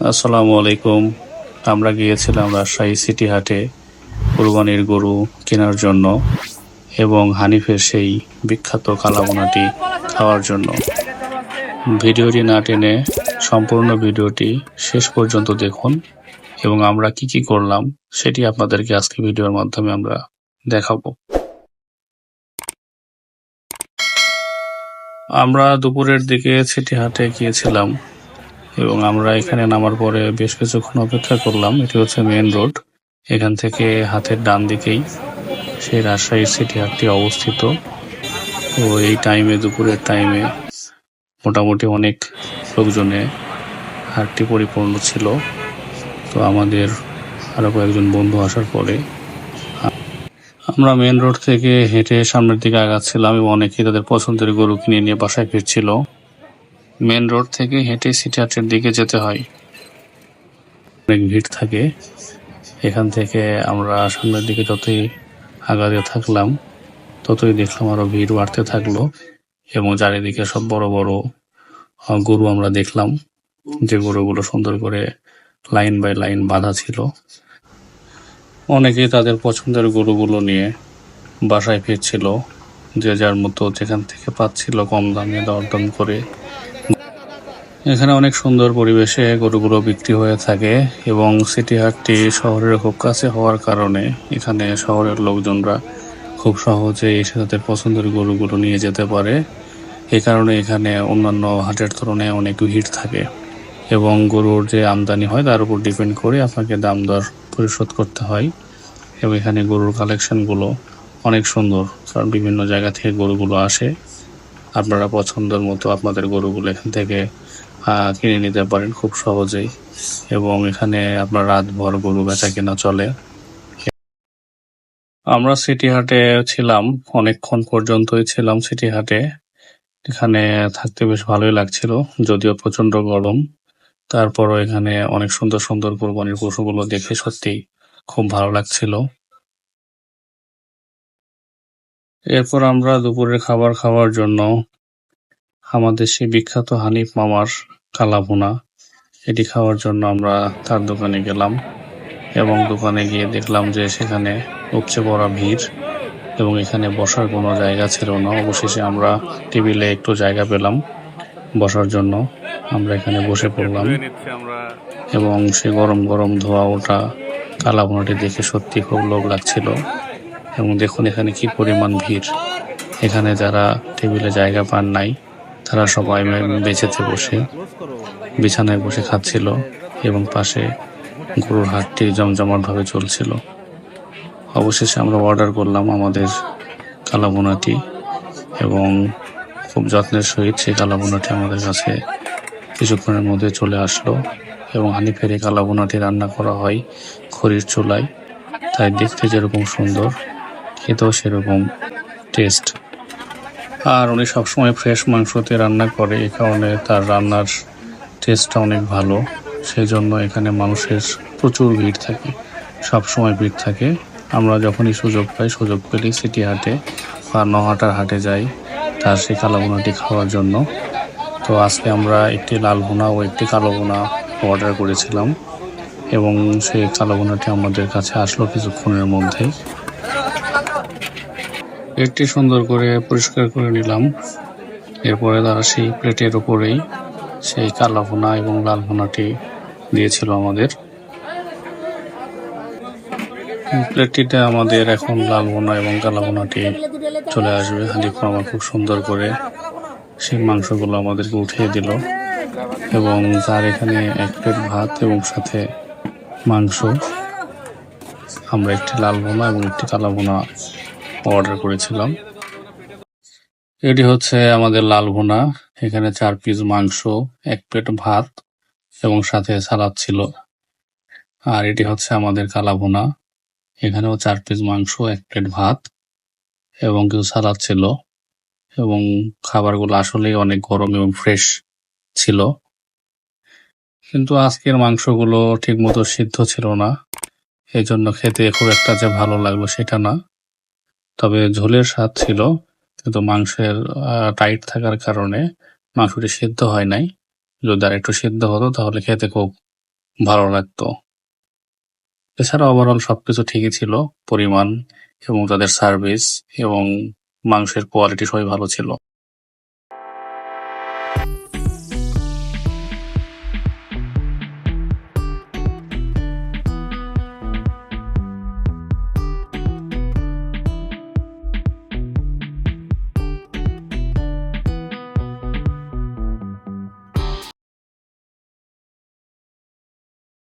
আসসালামু আলাইকুম। আমরা গিয়েছিলাম রাজশাহী সিটি হাটে কুরবানির গরু কেনার জন্য এবং হানিফের সেই বিখ্যাত কালাবোনাটি খাওয়ার জন্য। ভিডিওটি না টেনে সম্পূর্ণ ভিডিওটি শেষ পর্যন্ত দেখুন এবং আমরা কি কি করলাম সেটি আপনাদেরকে আজকে ভিডিওর মাধ্যমে আমরা দেখাবো। আমরা দুপুরের দিকে সিটি হাটে গিয়েছিলাম এবং আমরা এখানে নামার পরে বেশ কিছুক্ষণ অপেক্ষা করলাম। এটি হচ্ছে মেন রোড এখান থেকে হাতের ডান দিকেই সেই রাজশাহী সিটি হাটটি অবস্থিত। তো এই টাইমে দুপুরের টাইমে মোটামুটি অনেক লোকজনে হাটটি পরিপূর্ণ ছিল। তো আমাদের আরও কয়েকজন বন্ধু আসার পরে আমরা মেন রোড থেকে হেঁটে সামনের দিকে আগাচ্ছিলাম এবং অনেকেই তাদের পছন্দের গরু কিনে নিয়ে বাসায় ফিরছিল। মেন রোড থেকে হেঁটে সিটি হাটের দিকে যেতে হয়। অনেক ভিড় থাকে। এখান থেকে আমরা সামনের দিকে যতই আগাতে থাকলাম, ততই দেখলাম আরও ভিড় বাড়তে থাকল এবং চারিদিকে সব বড় বড় গরু আমরা দেখলাম যে গরুগুলো সুন্দর করে লাইন বাই লাইন বাঁধা ছিল। অনেকেই তাদের পছন্দের গরুগুলো নিয়ে বাসায় ফিরছিল, যে যার মতো যেখান থেকে পাচ্ছিল কম দামে দরদাম করে এখানে অনেক সুন্দর পরিবেশে গরুগুলো বিক্রি হয়ে থাকে এবং সিটি হাটটি শহরের খুব কাছে হওয়ার কারণে এখানে শহরের লোকজনরা খুব সহজে এসে তাদের পছন্দের গরুগুলো নিয়ে যেতে পারে। এই কারণে এখানে অন্যান্য হাটের তুলনায় অনেক ভিড় থাকে এবং গরুর যে আমদানি হয় তার উপর ডিপেন্ড করে আপনাকে দাম দর পরিশোধ করতে হয় এবং এখানে গরুর কালেকশনগুলো অনেক সুন্দর কারণ বিভিন্ন জায়গা থেকে গরুগুলো আসে। আপনারা পছন্দের মতো আপনাদের গরুগুলো এখান থেকে কিনে নিতে পারেন খুব সহজেই। এবং এখানে আপনার রাতভর গরু বেচা কেনা চলে। আমরা সিটি হাটে ছিলাম, অনেকক্ষণ পর্যন্তই ছিলাম সিটি হাটে। এখানে থাকতে বেশ ভালোই লাগছিল, যদিও প্রচণ্ড গরম। তারপরও এখানে অনেক সুন্দর সুন্দর কোরবানির পশুগুলো দেখে সত্যি খুব ভালো লাগছিল। এরপর আমরা দুপুরের খাবার খাওয়ার জন্য আমাদের সেই বিখ্যাত হানিফ মামার কালাভুনা। এটি খাওয়ার জন্য আমরা তার দোকানে গেলাম এবং দোকানে গিয়ে দেখলাম যে সেখানে উপচে পড়া ভিড় এবং এখানে বসার কোনো জায়গা ছিল না। অবশেষে আমরা টেবিলে একটু জায়গা পেলাম বসার জন্য। আমরা এখানে বসে পড়লাম এবং সে গরম গরম ধোয়া ওঠা কালাভুনাটি দেখে সত্যি খুব লোভ লাগছিল এবং দেখুন এখানে কি পরিমাণ ভিড়। এখানে যারা টেবিলে জায়গা পান নাই তারা সবাই বেঁচেতে বসে বিছানায় বসে খাচ্ছিল এবং পাশে গরুর হাটটি জমজমাট ভাবে চলছিল। অবশেষে আমরা অর্ডার করলাম আমাদের কালাবোনাটি এবং খুব যত্নের সহিত সেই কালাবোনাটি আমাদের কাছে কিছুক্ষণের মধ্যে চলে আসলো এবং হানিফের এই কালাবোনাটি রান্না করা হয় খড়ির চুলায়। তাই দেখতে যেরকম সুন্দর, খেতেও সেরকম টেস্ট আর উনি সবসময় ফ্রেশ মাংসতে রান্না করে, এই কারণে তার রান্নার টেস্টটা অনেক ভালো। সেই জন্য এখানে মানুষের প্রচুর ভিড় থাকে সব সময় ভিড় থাকে। আমরা যখনই সুযোগ পাই, সুযোগ পেলেই সিটি হাটে বা নহাটার হাটে যাই তার সেই কালো ভুনাটি খাওয়ার জন্য। তো আজকে আমরা একটি লাল ভুনা ও একটি কালো ভুনা অর্ডার করেছিলাম এবং সেই কালো ভুনাটি আমাদের কাছে আসলো কিছুক্ষণের মধ্যেই। একটি সুন্দর করে পরিষ্কার করে নিলাম। এরপরে তারা সেই প্লেটের উপরেই সেই কালো ভুনা এবং লাল ভুনাটি দিয়েছিল আমাদের। প্লেটটিতে আমাদের এখন লাল ভুনা এবং কালো ভুনাটি চলে আসবে। হানিফ মামা খুব সুন্দর করে সেই মাংসগুলো আমাদেরকে উঠিয়ে দিল এবং তার এখানে এক প্লেট ভাত এবং সাথে মাংস। আমরা একটি লাল ভুনা এবং একটি কালো ভুনা অর্ডার করেছিলাম। এটি হচ্ছে আমাদের লাল ভুনা। এখানে চার পিস মাংস, এক প্লেট ভাত এবং সাথে সালাদ ছিল। আর এটি হচ্ছে আমাদের কালা ভুনা। এখানেও চার পিস মাংস, এক প্লেট ভাত এবং কিছু সালাদ ছিল। এবং খাবারগুলো আসলেই অনেক গরম এবং ফ্রেশ ছিল। কিন্তু আজকের মাংসগুলো ঠিক মতো সিদ্ধ ছিল না। এই জন্য খেতে খুব একটা যে ভালো লাগল সেটা না। তবে ঝোলের স্বাদ ছিল, কিন্তু মাংসের টাইট থাকার কারণে মাংসটি সেদ্ধ হয় নাই। যদি আর একটু সেদ্ধ হতো, তাহলে খেতে খুব ভালো লাগতো। এছাড়া ওভারঅল সব কিছু ঠিকই ছিল, পরিমাণ এবং তাদের সার্ভিস এবং মাংসের কোয়ালিটি সবই ভালো ছিল।